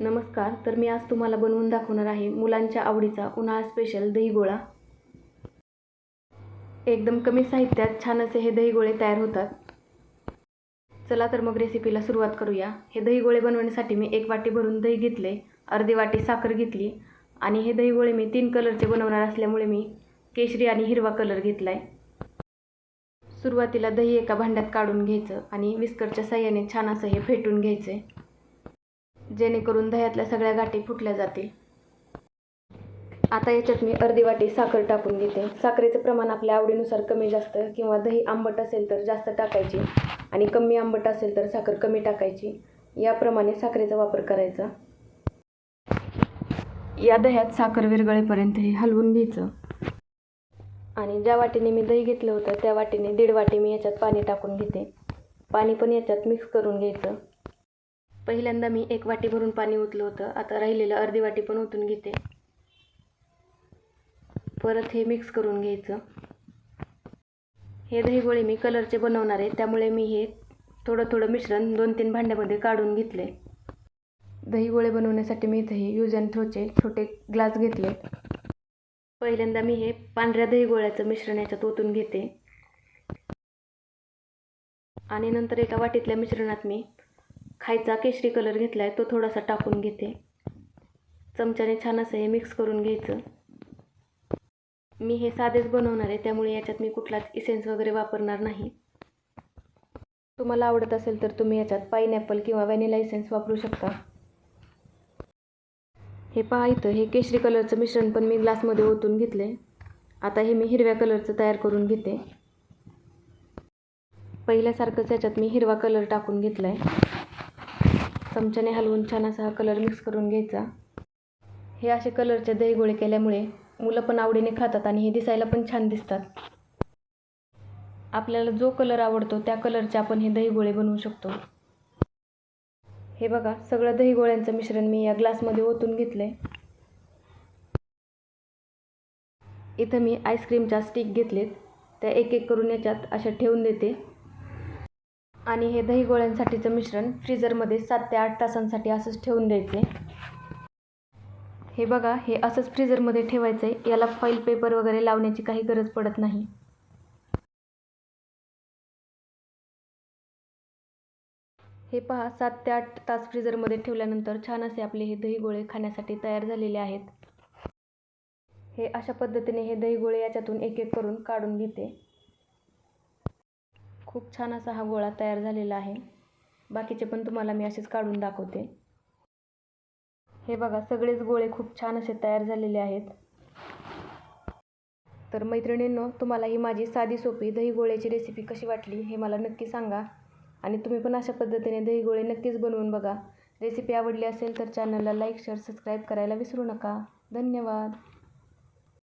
नमस्कार तर मी आज तुम्हाला बनवून दाखवणार आहे मुलांच्या आवडीचा उन्हाळा स्पेशल दही गोळा एकदम कमी साहित्यात छान असे हे दही गोळे तयार होतात. चला तर मग रेसिपीला सुरुवात करूया. हे दही गोळे बनवण्यासाठी मी एक वाटी भरून दही घेतले अर्धी वाटी साखर घेतली आणि हे दही गोळे मी तीन कलरचे बनवणार असल्यामुळे मी केशरी आणि हिरवा कलर घेतला आहे सुरुवातीला दही एका भांड्यात काढून घ्यायचं आणि विस्करच्या साह्याने छान असं हे फेटून घ्यायचं. आहे जेणेकरून दह्यातल्या सगळ्या गाठी फुटल्या जातील. आता याच्यात मी अर्धी वाटी साखर टाकून घेते. साखरेचं प्रमाण आपल्या आवडीनुसार कमी जास्त किंवा दही आंबट असेल तर जास्त टाकायची आणि कमी आंबट असेल तर साखर कमी टाकायची. याप्रमाणे साखरेचा वापर करायचा. या दह्यात साखर विरगळेपर्यंत हे हलवून घ्यायचं. आणि ज्या वाटीने मी दही घेतलं होतं त्या वाटीने दीड वाटी मी याच्यात पाणी टाकून घेते. पाणी पण याच्यात मिक्स करून घ्यायचं. पहिल्यांदा मी एक वाटी भरून पाणी ओतलं होतं. आता राहिलेलं अर्धी वाटी पण ओतून घेते. परत हे मिक्स करून घ्यायचं. हे दही गोळे मी कलरचे बनवणार आहे. त्यामुळे मी हे थोडं थोडं मिश्रण दोन तीन भांड्यामध्ये काढून घेतले दही गोळे बनवण्यासाठी मी इथे यूज अँड थ्रोचे छोटे ग्लास घेतले. पहिल्यांदा मी हे पांढऱ्या दही गोळ्याचं मिश्रण याच्यात ओतून घेते. आणि नंतर एका वाटीतल्या मिश्रणात मी खायचा केशरी कलर घेतला आहे तो थोडासा टाकून घेते. चमच्याने छान असं हे मिक्स करून घ्यायचं. मी हे साधेच बनवणार आहे त्यामुळे याच्यात मी कुठलाच इसेन्स वगैरे वापरणार नाही. तुम्हाला आवडत असेल तर तुम्ही याच्यात पाईनॅपल किंवा व्हॅनिला इसेन्स वापरू शकता. हे पहा इथं हे केशरी कलरचं मिश्रण पण मी ग्लासमध्ये ओतून घेतले आता हे मी हिरव्या कलरचं तयार करून घेते. पहिल्यासारखंच याच्यात मी हिरवा कलर टाकून घेतला आहे चमच्याने हलवून छान असा हा कलर मिक्स करून घ्यायचा. हे असे कलरचे दही गोळे केल्यामुळे मुलं पण आवडीने खातात आणि हे दिसायला पण छान दिसतात. आपल्याला जो कलर आवडतो त्या कलरचे आपण हे दही गोळे बनवू शकतो. हे बघा सगळं दही गोळ्यांचं मिश्रण मी या ग्लासमध्ये ओतून घेतलं आहे इथं मी आईस्क्रीमच्या स्टिक घेतलेत. त्या एक एक करून याच्यात अशा ठेवून देते. आणि हे दही गोळ्यांसाठीचं मिश्रण फ्रीजरमध्ये सात ते आठ तासांसाठी असंच ठेवून द्यायचे. हे बघा हे असंच फ्रीजरमध्ये ठेवायचं आहे याला फॉईल पेपर वगैरे लावण्याची काही गरज पडत नाही. हे पहा सात ते आठ तास फ्रीजरमध्ये ठेवल्यानंतर छान असे आपले हे दही गोळे खाण्यासाठी तयार झालेले आहेत. हे अशा पद्धतीने हे दही गोळे याच्यातून एक एक करून काढून घेते. खूप छान असा हा गोळा तयार झालेला आहे. बाकीचे पण तुम्हाला मी असेच काढून दाखवते. हे बघा सगळेच गोळे खूप छान असे तयार झालेले आहेत. तर मैत्रिणींनो तुम्हाला ही माझी साधी सोपी दही गोळ्याची रेसिपी कशी वाटली हे मला नक्की सांगा. आणि तुम्ही पण अशा पद्धतीने दही गोळे नक्कीच बनवून बघा. रेसिपी आवडली असेल तर चॅनलला लाईक शेअर सबस्क्राईब करायला विसरू नका. धन्यवाद.